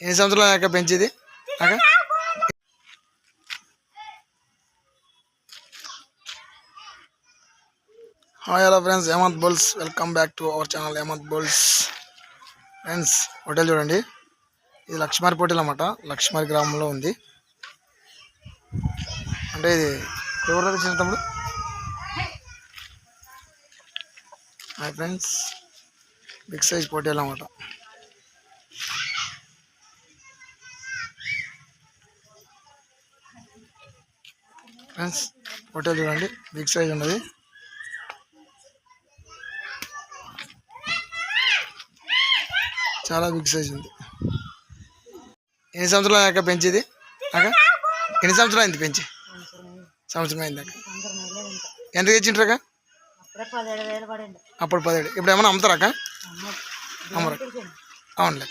ఎన్ని సంవత్సరాలు అక్క పెంచేది? అక్క? Hi hello friends Hemanth bulls welcome back to our channel Hemanth bulls friends hotel చూడండి. ఇది లక్ష్మారి హోటల్ అనమాట లక్ష్మారి గ్రామంలో ఉంది. అంటే ఇది ఎవరు చిన్న తమ్ముడు? హాయ్ ఫ్రెండ్స్ బిగ్ సైజ్ పోటీలు అనమాట ఫ్రెండ్స్ హోటల్ చూడండి. బిగ్ సైజ్ ఉన్నది. చాలా బిగ్ సైజ్ ఉంది. ఎన్ని సంవత్సరాలు అక్క పెంచేది? అక్క ఎన్ని సంవత్సరాలు అయింది పెంచి? సంవత్సరం అయింది అక్క. ఎంత తెచ్చిండ్రు అక్క? అప్పుడు పదిహేడు ఇప్పుడు ఏమైనా అమ్ముతారా అక్క? అమ్మరు. అవునులే.